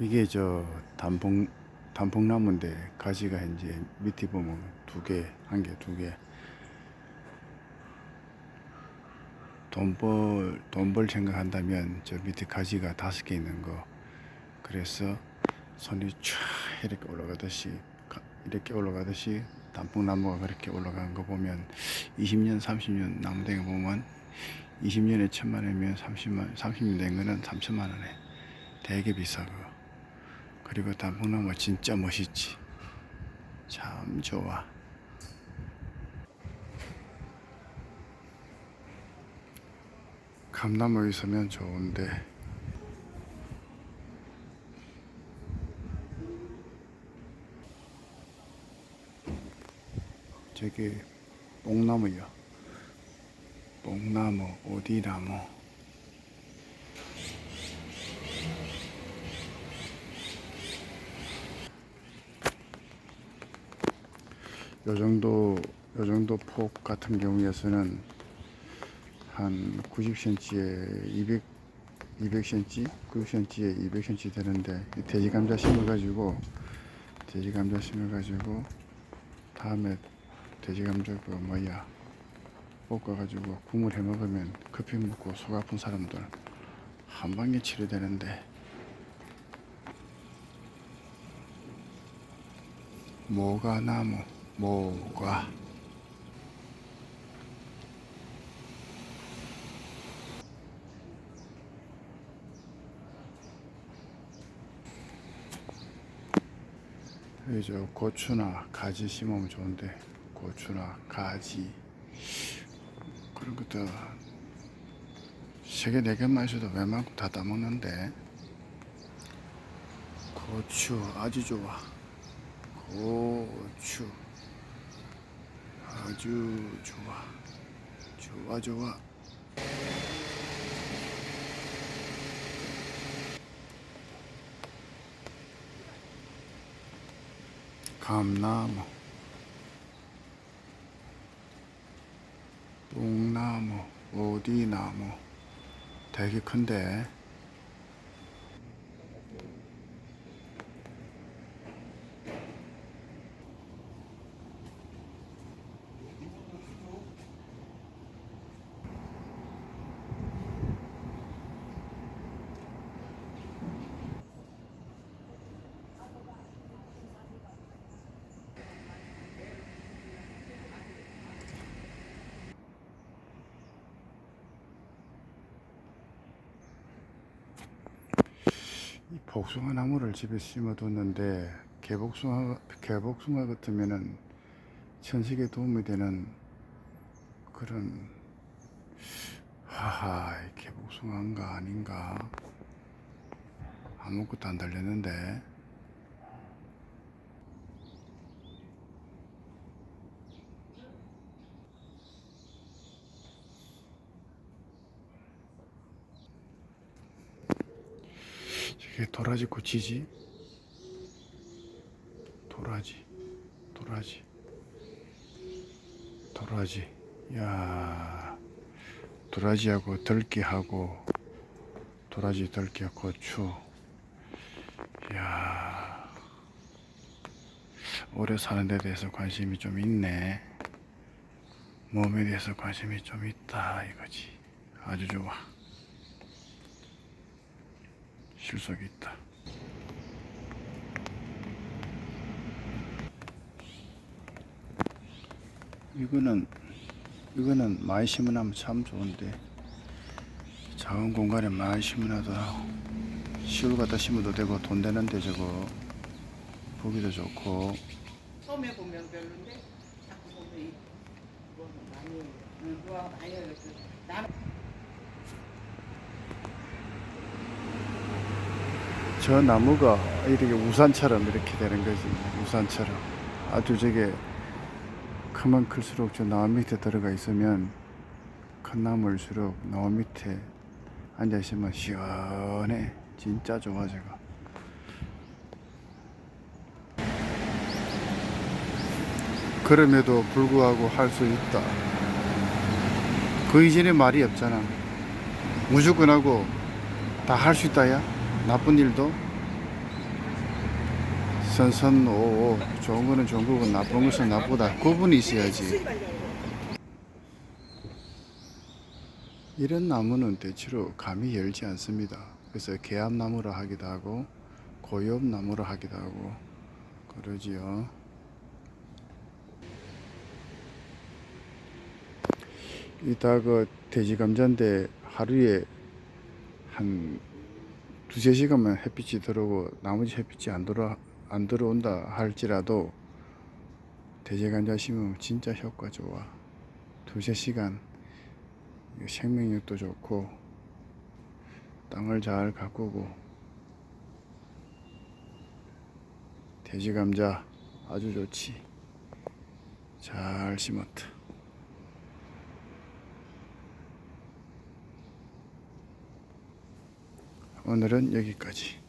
이게 저 단풍 단풍나무인데 가지가 이제 밑에 보면 두 개, 한 개, 두 개. 돈 벌, 돈벌 생각한다면 저 밑에 가지가 다섯 개 있는 거. 그래서 손이 쫙 이렇게 올라가듯이 가- 이렇게 올라가듯이 단풍나무가 그렇게 올라가는 거 보면 20년, 30년 나무 된거 보면 20년에 천만 원이면 30만, 30년 된 거는 3천만 원에 되게 비싸고. 그리고 단풍나무 진짜 멋있지. 참 좋아. 감나무 있으면 좋은데 저기 뽕나무요. 뽕나무, 오디나무. 요 정도 요 정도 폭 같은 경우에서는 한 90cm에 200 200cm, 90cm에 200cm 되는데 이 돼지 감자 심어 가지고 돼지 감자 심어 가지고 다음에 돼지 감자 그 뭐야 볶아 가지고 국물 해 먹으면 커피 먹고 속 아픈 사람들 한 방에 치료되는데. 모가 나무 여기 저 고추나 가지 심으면 좋은데 고추나 가지. 그런 것도 세개 네 개만 있어도 웬만큼 다 따먹는데. 고추 아주 좋아. 고추 아주 좋아. 좋아 좋아. 감나무 뽕나무 오디나무 되게 큰데 이 복숭아 나무를 집에 심어뒀는데 개복숭아 개복숭아 같으면은 천식에 도움이 되는 그런 하하 이 개복숭아인가 아닌가. 아무것도 안 달렸는데 이게 도라지 꽃이지? 도라지 도라지 도라지. 야 도라지하고 들깨하고 도라지 들깨 고추. 야 오래 사는 데 대해서 관심이 좀 있네. 몸에 대해서 관심이 좀 있다 이거지. 아주 좋아 실속이 있다. 이거는 이거는 많이 심어놓으면 참 좋은데 작은 공간에 많이 심어놔도 시골 갖다 심어도 되고 돈 되는데 저거 보기도 좋고 처음에 보면 별론데 자꾸 보면 이뭐 많이 응, 누가 많이 해서 나는 저 나무가 이렇게 우산처럼 이렇게 되는 거지 우산처럼. 아주 저게 크면 클수록 저 나무 밑에 들어가 있으면 큰 나무일수록 나무 밑에 앉아 있으면 시원해. 진짜 좋아 저거 그럼에도 불구하고 할 수 있다. 그 이전에 말이 없잖아. 무조건 하고 다 할 수 있다야 나쁜 일도? 선선오 좋은 거는 좋은 거고 나쁜 것은 나쁘다. 구분이 있어야지. 이런 나무는 대체로 감이 열지 않습니다. 그래서 개암나무라 하기도 하고 고엽나무라 하기도 하고 그러지요. 이따 그 돼지 감자인데 하루에 한 두세 시간만 햇빛이 들어오고 나머지 햇빛이 안 들어 안 들어온다 할지라도 감자 심으면 진짜 효과 좋아. 두세 시간 생명력도 좋고 땅을 잘 가꾸고 돼지 감자 아주 좋지. 잘 심었다. 오늘은 여기까지.